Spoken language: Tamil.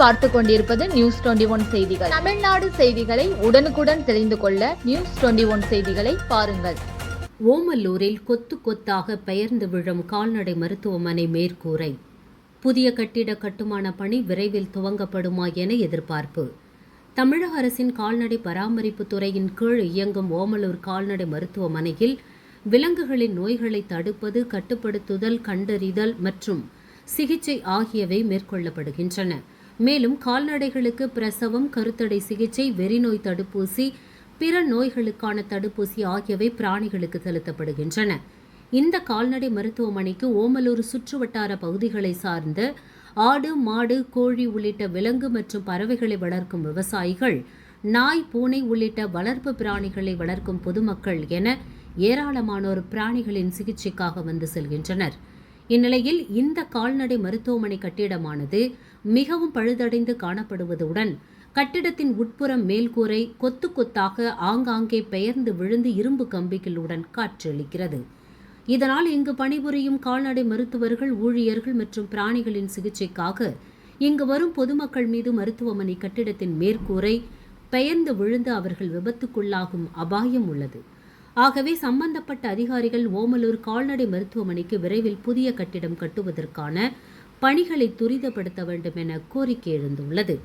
பார்த்து கொண்டிருப்பது நியூஸ் டுவெண்டி ஒன் செய்திகள். தமிழ்நாடு செய்திகளை உடனுக்குடன் தெரிந்து கொள்ள நியூஸ் டுவெண்டி ஒன் செய்திகளை பாருங்கள். ஓமல்லூரில் கொத்து கொத்தாக பெயர்ந்து விழும் கால்நடை மருத்துவமனை மேற்கூரை. புதிய கட்டிட கட்டுமான பணி விரைவில் துவங்கப்படுமா என எதிர்பார்ப்பு. தமிழக அரசின் கால்நடை பராமரிப்பு துறையின் கீழ் இயங்கும் ஓமலூர் கால்நடை மருத்துவமனையில் விலங்குகளின் நோய்களை தடுப்பது கட்டுப்படுத்துதல் கண்டறிதல் மற்றும் சிகிச்சை ஆகியவை மேற்கொள்ளப்படுகின்றன. மேலும் கால்நடைகளுக்கு பிரசவம் கருத்தடை சிகிச்சை வெறிநோய் தடுப்பூசி பிற நோய்களுக்கான தடுப்பூசி ஆகியவை பிராணிகளுக்கு செலுத்தப்படுகின்றன. இந்த கால்நடை மருத்துவமனைக்கு ஓமலூர் சுற்றுவட்டார பகுதிகளை சார்ந்த ஆடு மாடு கோழி உள்ளிட்ட விலங்கு மற்றும் பறவைகளை வளர்க்கும் விவசாயிகள் நாய் பூனை உள்ளிட்ட வளர்ப்பு பிராணிகளை வளர்க்கும் பொதுமக்கள் என ஏராளமானோர் பிராணிகளின் சிகிச்சைக்காக வந்து செல்கின்றனர். இந்நிலையில் இந்த கால்நடை மருத்துவமனை கட்டிடமானது மிகவும் பழுதடைந்து காணப்படுவதுடன் கட்டிடத்தின் உட்புறம் மேல்கூரை கொத்து கொத்தாக ஆங்காங்கே பெயர்ந்து விழுந்து இரும்பு கம்பிகளுடன் காற்றளிக்கிறது இதனால் இங்கு பணிபுரியும் கால்நடை மருத்துவர்கள் ஊழியர்கள் மற்றும் பிராணிகளின் சிகிச்சைக்காக இங்கு வரும் பொதுமக்கள் மீது மருத்துவமனை கட்டிடத்தின் மேற்கூரை பெயர்ந்து விழுந்து அவர்கள் விபத்துக்குள்ளாகும் அபாயம் உள்ளது. ஆகவே சம்பந்தப்பட்ட அதிகாரிகள் ஓமலூர் கால்நடை மருத்துவமனைக்கு விரைவில் புதிய கட்டிடம் கட்டுவதற்கான பணிகளை துரிதப்படுத்த வேண்டும் என கோரிக்கை எழுந்துள்ளது.